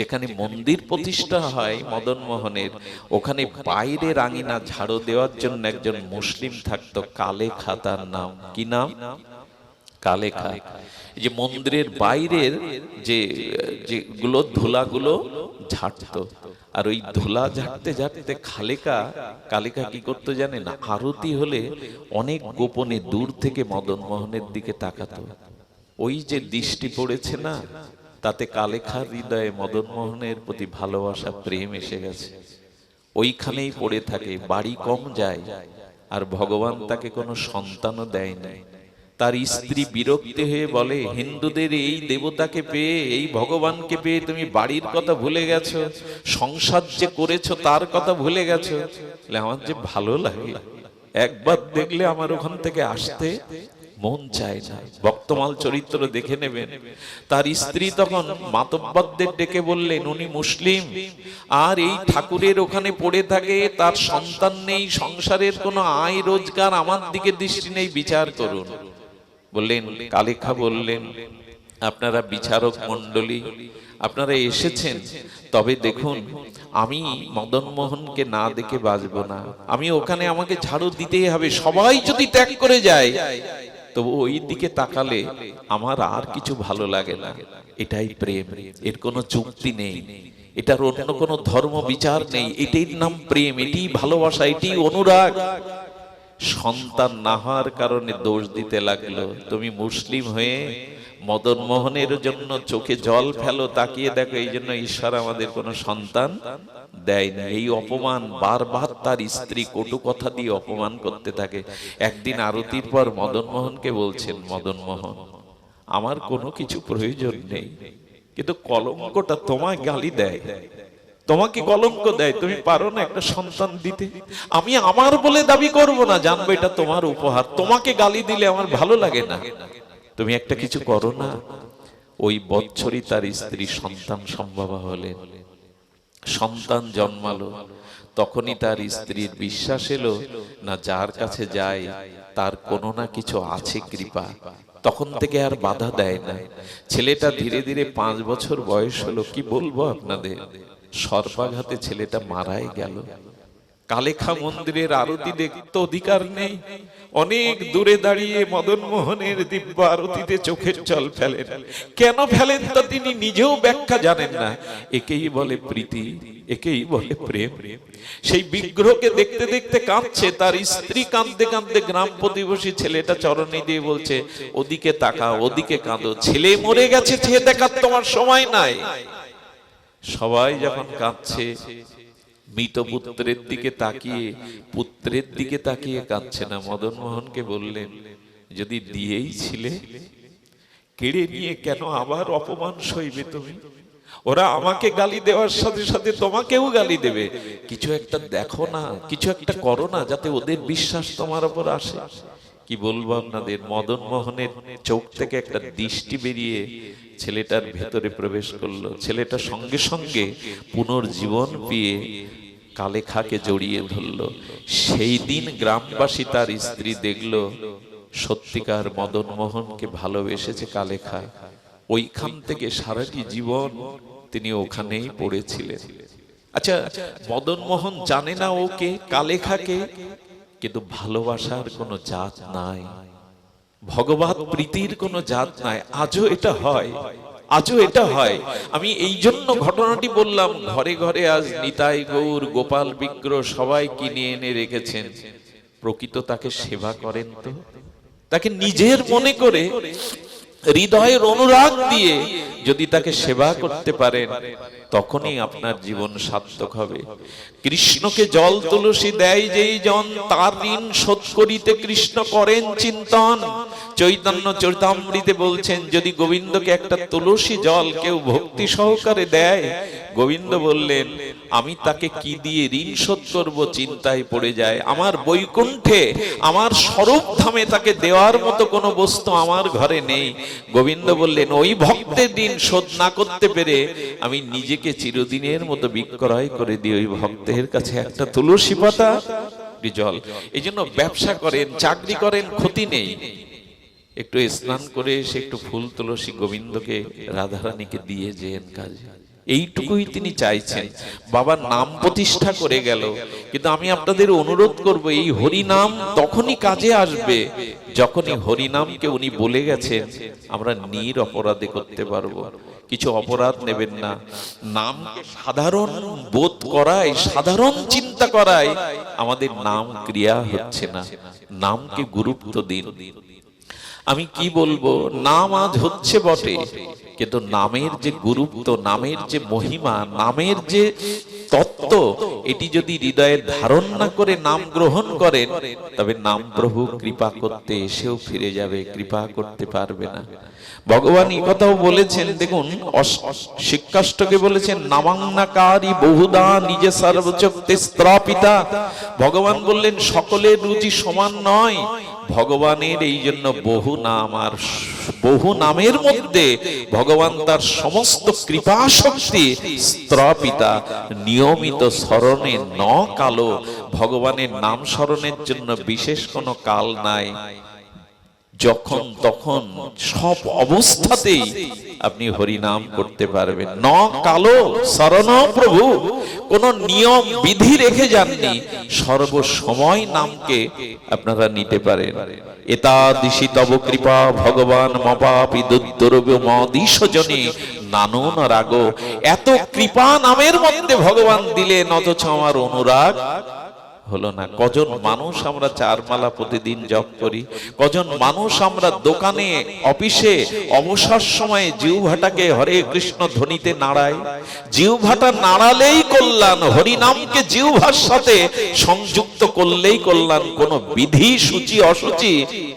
যেখানে মন্দির প্রতিষ্ঠা হয় মদন মোহনের ওখানে বাইরে রাঙিনা ঝাড়ু দেওয়ার জন্য একজন মুসলিম থাকতো কালে খাতার নাম কি নাম? কালেখা। যে মন্দিরের বাইরের যে যেগুলো ধুলাগুলো ঝাড়তো। আর ওই ধুলা ঝাড়তে ঝাড়তে খালেকা কালেকা কি করতো জানেন? আরতি হলে অনেক গোপনে দূর থেকে মদন মোহনের দিকে তাকাতো। ওই যে দৃষ্টি পড়েছে না? তাতে কালেখার হৃদয়ে মদন মোহনের প্রতি ভালোবাসা, প্রেম এসে গেছে। ওইখানেই পড়ে থাকে, বাড়ি কম যায়, আর ভগবান তাকে কোনো সন্তানও দেয় না। তার স্ত্রী বিরক্তি হয়ে বলে, হিন্দুদের এই দেবতাকে পেয়ে, এই ভগবানকে পেয়ে তুমি বাড়ির কথা ভুলে গেছো, সংসার যে করেছ তার কথা ভুলে গেছো। আমার যে ভালো লাগে, একবার দেখলে আমার ওখান থেকে আসতে মন চায় না। বক্তমাল চরিত্র দেখে নেবেন। তার স্ত্রী তখন মাতব্বরদের ডেকে বললেন, উনি মুসলিম। আর এই ঠাকুরের ওখানে পড়ে থাকে, তার সন্তান নেই, সংসারের কোনো আয় রোজগার আমার দিকে দৃষ্টি নেই, বিচার করুন। বললেন, কালেখা বললেন, আপনারা বিচারক মণ্ডলী, আপনারা এসেছেন, তবে দেখুন, আমি মদন মোহনকে না দেখে বাঁচব না। আমি ওখানে আমাকে ঝাড়ু দিতেই হবে, সবাই যদি ত্যাগ করে যায় তবু ওই দিকে তাকালে আমার আর কিছু ভালো লাগে না। এটাই প্রেম। এর কোনো চুক্তি নেই। এটার অন্য কোনো ধর্ম বিচার নেই। এটির নাম প্রেম। এটি ভালোবাসা। এটি অনুরাগ। সন্তান না হওয়ার কারণে দোষ দিতে লাগল। তুমি মুসলিম হয়ে মদন মোহনের জন্য চোখে জল ফেলো, তাকিয়ে দেখো এই জন্য ঈশ্বর আমাদের কোনো সন্তান দেয়নি। এই অপমান বারবার তার স্ত্রী কটু কথা দিয়ে অপমান করতে থাকে। একদিন আরতির পর মদন মোহনকে বলছেন মদন মোহন আমার কোনো কিছু প্রয়োজন নেই, কিন্তু কলঙ্কটা তোমায় গালি দেয়। তোমাকে কলঙ্ক দেয়, তুমি পারো না একটা সন্তান দিতে। আমি আমার বলে দাবি করব না, জানব এটা তোমার উপহার। তোমাকে গালি দিলে আমার ভালো লাগে না। তুমি একটা কিছু করো না। ওই বৎসরই তার স্ত্রী সন্তান সম্ভবা হলেন। সন্তান জন্মালো। তখনই তার স্ত্রীর বিশ্বাস এলো, না, যার কাছে যায় তার কোনো না কিছু আছে কৃপা। তখন থেকে আর বাধা দেয় না। ছেলেটা ধীরে ধীরে পাঁচ বছর বয়স হলো, কি বলব আপনাদের? সর্বাঘাতে ছেলেটা মারাই গেল। কালেখা মন্দিরের আরতি দেখতে অধিকার নেই। অনেক দূরে দাঁড়িয়ে মদন মোহনের দিব্য আরতিতে চোখের জল ফেলেন। কেন ফেলেন তা তিনি নিজেও ব্যাখ্যা জানেন না। একেই বলে প্রীতি একেই বলে প্রেম। সেই বিগ্রহকে দেখতে দেখতে কাঁদছে। তার স্ত্রী কাঁদতে কাঁদতে গ্রাম প্রতিবেশী ছেলেটা চরণে দিয়ে বলছে ওদিকে তাকা ওদিকে কাঁদো। ছেলে মরে গেছে ছেলে দেখার তোমার সময় নাই। সবাই যখন কাঁদছে মৃত পুত্রের দিকে তাকিয়ে, পুত্রের দিকে তাকিয়ে কাঁদছে না মদন মোহনকে বললেন, যদি দিয়েই ছিলে, কেড়ে নিয়ে কেন আবার অপমান সইবে তুমি? ওরা আমাকে গালি দেওয়ার সাথে সাথে তোমাকেও গালি দেবে। কিছু একটা দেখো না, কিছু একটা করো না, যাতে ওদের বিশ্বাস তোমার উপর আসে। কি বলব আপনাদের, মদন মোহনের চোখ থেকে একটা দৃষ্টি বেরিয়ে ছেলেটার ভেতরে প্রবেশ করল। ছেলেটা সঙ্গে সঙ্গে পুনর্জীবন পেয়ে কালেখাকে জড়িয়ে ধরলো। সেই দিন গ্রামবাসী তার স্ত্রী দেখল, সত্যিকার মদন মোহনকে ভালোবেসেছে কালেখা ওইখান থেকে সারাটি জীবন তিনি ওখানেই পড়েছিলেন। আচ্ছা মদন মোহন জানে না ওকে কালেখাকে কিন্তু ভালোবাসার কোনো জাত নাই। ভগবত প্রীতির কোনো জাত নাই। আজও এটা হয়। আজও এটা হয়। আমি এই জন্য ঘটনাটি বললাম ঘরে ঘরে আজ নিতাই গৌর গোপাল বিগ্রহ সবাই কিনে এনে রেখেছেন। প্রকৃত তাকে সেবা করেন তো? তাকে নিজের মনে করে হৃদয়ের অনুরাগ দিয়ে যদি তাকে সেবা করতে পারেন তখনই আপনার জীবন সার্থক হবে। কৃষ্ণকে জল তুলসী দেয় যেই জন তার ঋণ শোধ করিতে কৃষ্ণ করেন চিন্তন। চৈতন্য চরিতামৃতে বলছেন যদি গোবিন্দকে একটা তুলসী জল কেউ ভক্তি সহকারে দেয় গোবিন্দ বললেন আমি তাকে কি দিয়ে ঋণ শোধ করব? চিন্তায় পড়ে যায় আমার বৈকুণ্ঠে আমার স্বরূপ ধামে তাকে দেওয়ার মতো কোনো বস্তু আমার ঘরে নেই। গোবিন্দ বললেন ওই ভক্তের ঋণ শোধ না করতে পেরে আমি নিজেকে চিরদিনের মতো বিক্রয় করে দিয়ে ওই ভক্তের কাছে একটা তুলসী পাতা। জল এই জন্য ব্যবসা করেন, চাকরি করেন, ক্ষতি নেই। একটু স্নান করে সে একটু ফুল তুলসী গোবিন্দকে, রাধারানীকে দিয়ে যেন কাজে। এইটুকুই তিনি চাইছেন। বাবার নাম প্রতিষ্ঠা করে গেল। কিন্তু আমি আপনাদের অনুরোধ করব, এই হরি নাম তখনই কাজে আসবে, যখনই হরি নামকে উনি বলে গেছেন, আমরা নির অপরাধে করতে পারব। কিছু অপরাধ নেবেন না। নামকে সাধারণ বোধ করায়, সাধারণ চিন্তা করায়, আমাদের নাম ক্রিয়া হচ্ছে না। নামকে গুরুত্ব দিন। আমি কি বলব, নাম আজ হচ্ছে বটে, কিন্তু নামের যে গুরুত্ব, নামের যে মহিমা, নামের যে তত্ত্ব, এটি যদি হৃদয়ে ধারণ না করে নাম গ্রহণ করেন, তবে নাম প্রভু কৃপা করতে এসেও ফিরে যাবে, কৃপা করতে পারবে না। ভগবান এই কথাও বলেছেন, দেখুন শিক্ষাষ্টকে বলেছেন নামান্নাকারী বহুদা নিজে সর্বচক্তে স্ত্রাপিতা। ভগবান বললেন, সকলের রুচি সমান নয় ভগবানের এই জন্য বহু নাম আর বহু নামের মধ্যে ভগবান তার সমস্ত কৃপা শক্তি স্ত্রপিতা, নিয়মিত স্মরণে ন কালো ভগবানের নাম স্মরণের জন্য বিশেষ কোনো কাল নাই। যখন তখন সব অবস্থাতেই আপনি হরিনাম করতে পারবেন। ন কালো শরণ প্রভু। কোন নিয়ম, বিধি রেখে যাননি। সর্বসময় নামকে আপনারা নিতে পারেন। এতাদিশি তব কৃপা ভগবান মপাপি দুর্দর্ব নানন রাগ। এত কৃপা নামের মধ্যে ভগবান দিলেন, অথচ আমার অনুরাগ হলো না, কজন মানুষ আমরা চার মালা প্রতিদিন জপ করি, কজন মানুষ আমরা দোকানে, অফিসে, অবসর সময়ে জিউভাটাকে হরে কৃষ্ণ ধ্বনিতে নাড়াই। জিউভাটা নাড়ালেই কল্যাণ, হরিনামকে জিউভার সাথে সংযুক্ত করলেই কল্যাণ, কোন বিধি, সূচি, অসুচি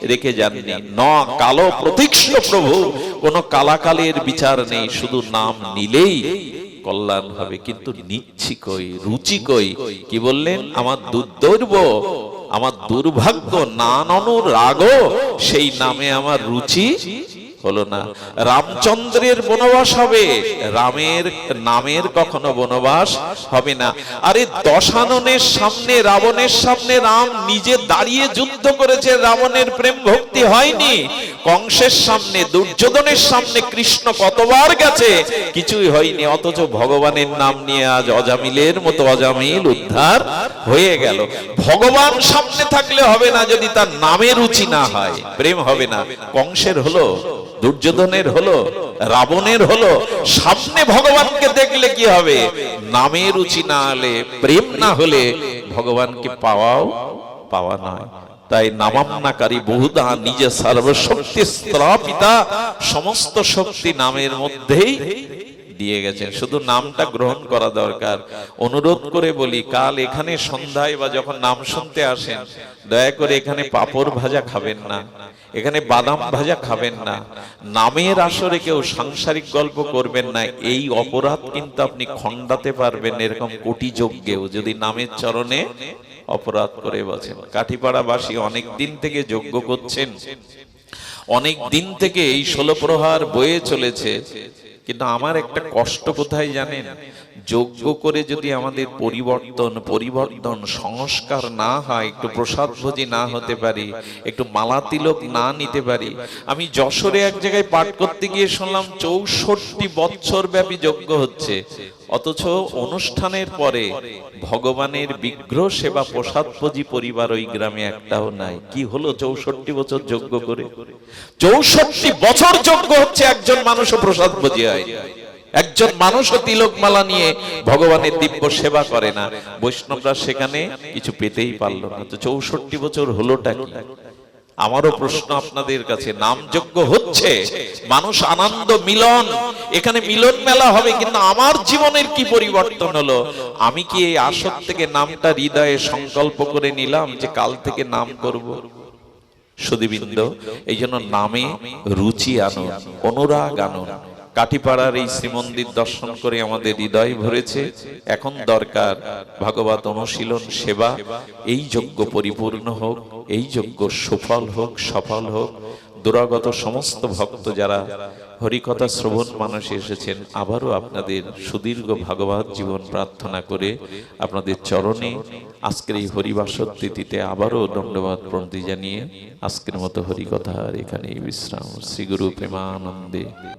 রেখে যাননি। ন কালো প্রতীক্ষ প্রভু, কোন কালাকালের বিচার নেই, শুধু নাম নিলেই কল্যাণ হবে, কিন্তু নিচ্ছি কই রুচি কই কি বললেন? আমার দুর্দৈর্ব আমার দুর্ভাগ্য নাননু রাগ সেই নামে আমার রুচি হলো না। রামচন্দ্রের বনবাস হবে। রামের নামের কখনো বনবাস হবে না। আরে দশাননের সামনে, রাবণের সামনে রাম নিজে দাঁড়িয়ে যুদ্ধ করেছে। রাবণের প্রেম ভক্তি হয়নি। কংসের সামনে, দুর্যোধনের সামনে কৃষ্ণ কতবার গেছে? কিছুই হয়নি। অথচ ভগবানের নাম নিয়ে আজ অজামিলের মতো অজামিল উদ্ধার হয়ে গেল। ভগবান সামনে থাকলে হবে না যদি তার নামে রুচি না হয়। প্রেম হবে না। কংসের হলো দুর্যোধনের হলো, রাবণের হলো, সামনে ভগবানকে দেখলে কি হবে? নামের রুচি না হলে, প্রেম না হলে ভগবানকে পাওয়াও পাওয়া নয়। তাই নামান্নাকারী বহুদা নিজে সর্বশক্তি স্ত্রাপিতা সমস্ত শক্তি নামের মধ্যেই দিয়ে গেছেন। শুধু নামটা গ্রহণ করা দরকার। অনুরোধ করে বলি, কাল এখানে সন্ধ্যায় বা যখন নাম শুনতে আসেন, দয়া করে এখানে পাপড় ভাজা খাবেন না। এখানে বাদাম ভাজা খাবেন না। নামের আসরে কেউ সাংসারিক গল্প করবেন না। এই অপরাধ কিন্তু আপনি খণ্ডাতে পারবেন এরকম কোটি যজ্ঞেও। যদি নামের চরণে অপরাধ করে বসেন। কাঠিপাড়াবাসী অনেক দিন থেকে যজ্ঞ করছেন। অনেক দিন থেকে এই ষোলো প্রহার বয়ে চলেছে। কিন্তু আমার একটা কষ্ট কোথায় জানেন যোগ্য করে যদি আমাদের পরিবর্তন পরিবর্তন, সংস্কার না হয়, একটু প্রসাদ ভোজি না হতে পারি, একটু মালাতিলক না নিতে পারি, আমি যশোরে এক জায়গায় পাঠ করতে গিয়ে শুনলাম চৌষট্টি বছর ব্যাপী যোগ্য হচ্ছে। অথচ অনুষ্ঠানের পরে ভগবানের বিগ্রহ সেবা প্রসাদ ভোজি পরিবার ওই গ্রামে একটাও নাই। কি হলো চৌষট্টি বছর যজ্ঞ করে? চৌষট্টি বছর যজ্ঞ হচ্ছে একজন মানুষও প্রসাদ ভোজি হয়। একজন মানুষও তিলক মালা নিয়ে ভগবানের দিব্য সেবা করে না। বৈষ্ণবরা সেখানে কিছু পেতেই পারল না। তো চৌষট্টি বছর হলোটা কি? আমারও প্রশ্ন আপনাদের কাছে নামযজ্ঞ হচ্ছে, মানুষ আনন্দ, মিলন, এখানে মিলন মেলা হবে, কিন্তু আমার জীবনের কি পরিবর্তন হলো? আমি কি এই আসর থেকে নামটা হৃদয়ে সংকল্প করে নিলাম যে কাল থেকে নাম করব? সুদীবৃন্দ এই জন্য নামে রুচি আনুন অনুরাগ আনুন কাটিপাড়ার এই শ্রীমন্দির দর্শন করে আমাদের হৃদয় ভরেছে। এখন দরকার ভাগবত অনুশীলন, সেবা। এই যজ্ঞ পরিপূর্ণ হোক, এই যজ্ঞ সুফল হোক, সফল হোক। দুরাগত সমস্ত ভক্ত যারা হরিকথা শ্রবণ মানুষে এসেছেন, আবারও আপনাদের সুদীর্ঘ ভাগবত জীবন প্রার্থনা করে আপনাদের চরণে আজকের এই হরিবাসর তিথিতে আবারও দণ্ডবাদ প্রণতি জানিয়ে আজকের মতো হরিকথার এখানেই বিশ্রাম। শ্রীগুরু প্রেমানন্দে।